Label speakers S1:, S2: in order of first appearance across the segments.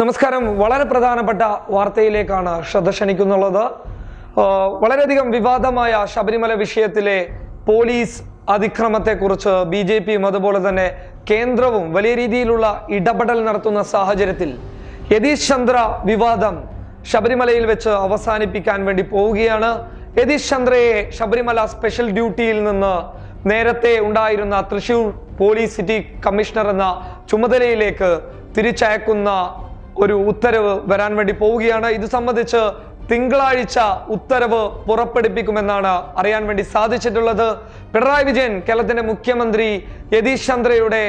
S1: നമസ്കാരം. വളരെ പ്രധാനപ്പെട്ട വാർത്തയിലേക്കാണ് ശ്രദ്ധ ക്ഷണിക്കുന്നുള്ളത്. വളരെയധികം വിവാദമായ ശബരിമല വിഷയത്തിലെ പോലീസ് അതിക്രമത്തെക്കുറിച്ച് ബി ജെ പിയും അതുപോലെ തന്നെ കേന്ദ്രവും വലിയ രീതിയിലുള്ള ഇടപെടൽ നടത്തുന്ന സാഹചര്യത്തിൽ യതീഷ് ചന്ദ്ര വിവാദം ശബരിമലയിൽ വെച്ച് അവസാനിപ്പിക്കാൻ വേണ്ടി പോവുകയാണ്. യതീഷ് ചന്ദ്രയെ ശബരിമല സ്പെഷ്യൽ ഡ്യൂട്ടിയിൽ നിന്ന് നേരത്തെ ഉണ്ടായിരുന്ന തൃശൂർ പോലീസ് സിറ്റി കമ്മീഷണർ എന്ന ചുമതലയിലേക്ക് തിരിച്ചയക്കുന്ന ഒരു ഉത്തരവ് വരാൻ വേണ്ടി പോവുകയാണ്. ഇത് സംബന്ധിച്ച് തിങ്കളാഴ്ച ഉത്തരവ് പുറപ്പെടുപ്പിക്കുമെന്നാണ് അറിയാൻ വേണ്ടി സാധിച്ചിട്ടുള്ളത്. പിണറായി വിജയൻ കേരളത്തിന്റെ മുഖ്യമന്ത്രി യതീഷ് ചന്ദ്രയുടെ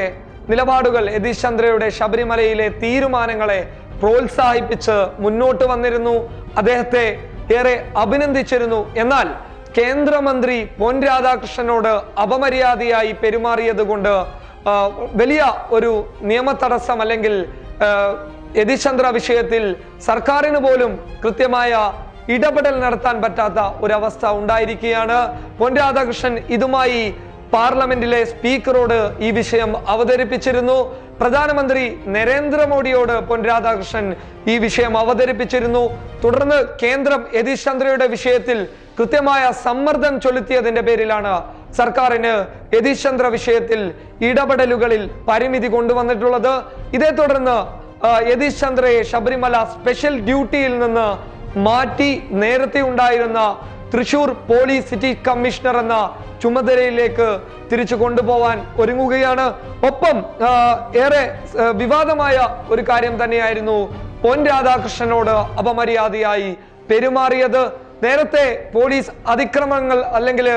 S1: നിലപാടുകൾ യതീഷ് ചന്ദ്രയുടെ ശബരിമലയിലെ തീരുമാനങ്ങളെ പ്രോത്സാഹിപ്പിച്ച് മുന്നോട്ട് വന്നിരുന്നു. അദ്ദേഹത്തെ ഏറെ അഭിനന്ദിച്ചിരുന്നു. എന്നാൽ കേന്ദ്രമന്ത്രി പൊൻ രാധാകൃഷ്ണനോട് അപമര്യാദയായി പെരുമാറിയത് കൊണ്ട് വലിയ ഒരു നിയമ തടസ്സം അല്ലെങ്കിൽ ആ, യതീശ്ചന്ദ്ര വിഷയത്തിൽ സർക്കാരിന് പോലും കൃത്യമായ ഇടപെടൽ നടത്താൻ പറ്റാത്ത ഒരവസ്ഥ ഉണ്ടായിരിക്കുകയാണ്. പൊൻ രാധാകൃഷ്ണൻ ഇതുമായി പാർലമെന്റിലെ സ്പീക്കറോട് ഈ വിഷയം അവതരിപ്പിച്ചിരുന്നു. പ്രധാനമന്ത്രി നരേന്ദ്രമോദിയോട് പൊൻ രാധാകൃഷ്ണൻ ഈ വിഷയം അവതരിപ്പിച്ചിരുന്നു. തുടർന്ന് കേന്ദ്രം യതീഷ് ചന്ദ്രയുടെ വിഷയത്തിൽ കൃത്യമായ സമ്മർദ്ദം ചൊലുത്തിയതിന്റെ പേരിലാണ് സർക്കാരിന് യതീഷ് ചന്ദ്ര വിഷയത്തിൽ ഇടപെടലുകളിൽ പരിമിതി കൊണ്ടുവന്നിട്ടുള്ളത്. ഇതേ തുടർന്ന് യതീഷ് ചന്ദ്രയെ ശബരിമല സ്പെഷ്യൽ ഡ്യൂട്ടിയിൽ നിന്ന് മാറ്റി നേരത്തെ ഉണ്ടായിരുന്ന തൃശൂർ പോലീസ് സിറ്റി കമ്മീഷണർ എന്ന ചുമതലയിലേക്ക് തിരിച്ചു കൊണ്ടുപോവാൻ ഒരുങ്ങുകയാണ്. ഒപ്പം ഏറെ വിവാദമായ ഒരു കാര്യം തന്നെയായിരുന്നു പൊൻ രാധാകൃഷ്ണനോട് അപമര്യാദയായി പെരുമാറിയത്. നേരത്തെ പോലീസ് അതിക്രമങ്ങൾ അല്ലെങ്കിൽ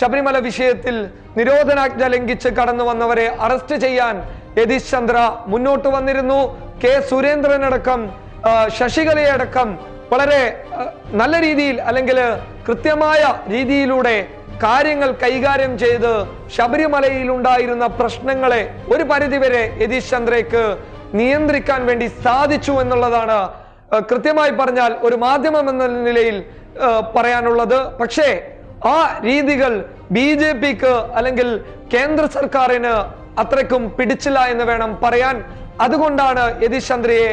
S1: ശബരിമല വിഷയത്തിൽ നിരോധനാജ്ഞ ലംഘിച്ച് കടന്നു വന്നവരെ അറസ്റ്റ് ചെയ്യാൻ യതീഷ് ചന്ദ്ര മുന്നോട്ട് വന്നിരുന്നു. കെ സുരേന്ദ്രനടക്കം ശശികലയെ ശശികലയടക്കം വളരെ നല്ല രീതിയിൽ അല്ലെങ്കിൽ കൃത്യമായ രീതിയിലൂടെ കാര്യങ്ങൾ കൈകാര്യം ചെയ്ത് ശബരിമലയിൽ ഉണ്ടായിരുന്ന പ്രശ്നങ്ങളെ ഒരു പരിധിവരെ യതീഷ് ചന്ദ്രയ്ക്ക് നിയന്ത്രിക്കാൻ വേണ്ടി സാധിച്ചു എന്നുള്ളതാണ് കൃത്യമായി പറഞ്ഞാൽ ഒരു മാധ്യമം എന്ന നിലയിൽ പറയാനുള്ളത്. പക്ഷേ ആ രീതികൾ ബി ജെ പിക്ക് അല്ലെങ്കിൽ കേന്ദ്ര സർക്കാരിന് അത്രയ്ക്കും പിടിച്ചില്ല എന്ന് വേണം പറയാൻ. അതുകൊണ്ടാണ് യതീഷ് ചന്ദ്രയെ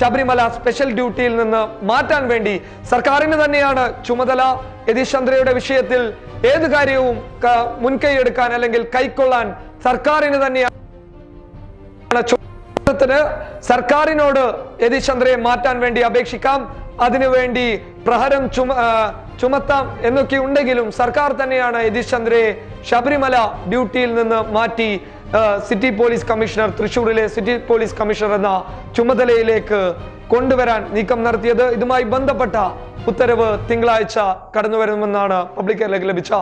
S1: ശബരിമല സ്പെഷ്യൽ ഡ്യൂട്ടിയിൽ നിന്ന് മാറ്റാൻ വേണ്ടി സർക്കാരിന് തന്നെയാണ് ചുമതല. യതീഷ് ചന്ദ്രയുടെ വിഷയത്തിൽ ഏത് കാര്യവും മുൻകൈ എടുക്കാൻ അല്ലെങ്കിൽ കൈക്കൊള്ളാൻ സർക്കാരിന് തന്നെയാണ് സർക്കാരിനോട് യതീഷ് ചന്ദ്രയെ മാറ്റാൻ വേണ്ടി അപേക്ഷിക്കാം. അതിനുവേണ്ടി പ്രഹരം ചുമ ചുമത്താം എന്നൊക്കെ ഉണ്ടെങ്കിലും സർക്കാർ തന്നെയാണ് യതീഷ് ചന്ദ്രയെ ശബരിമല ഡ്യൂട്ടിയിൽ നിന്ന് മാറ്റി സിറ്റി പോലീസ് കമ്മീഷണർ തൃശൂരിലെ സിറ്റി പോലീസ് കമ്മീഷണർ എന്ന ചുമതലയിലേക്ക് കൊണ്ടുവരാൻ നീക്കം നടത്തിയത്. ഇതുമായി ബന്ധപ്പെട്ട ഉത്തരവ് തിങ്കളാഴ്ച കടന്നുവരുമെന്നാണ് പബ്ലിക് കേരളയ്ക്ക് ലഭിച്ച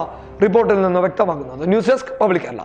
S1: റിപ്പോർട്ടിൽ നിന്ന് വ്യക്തമാകുന്നത്. News desk public Kerala.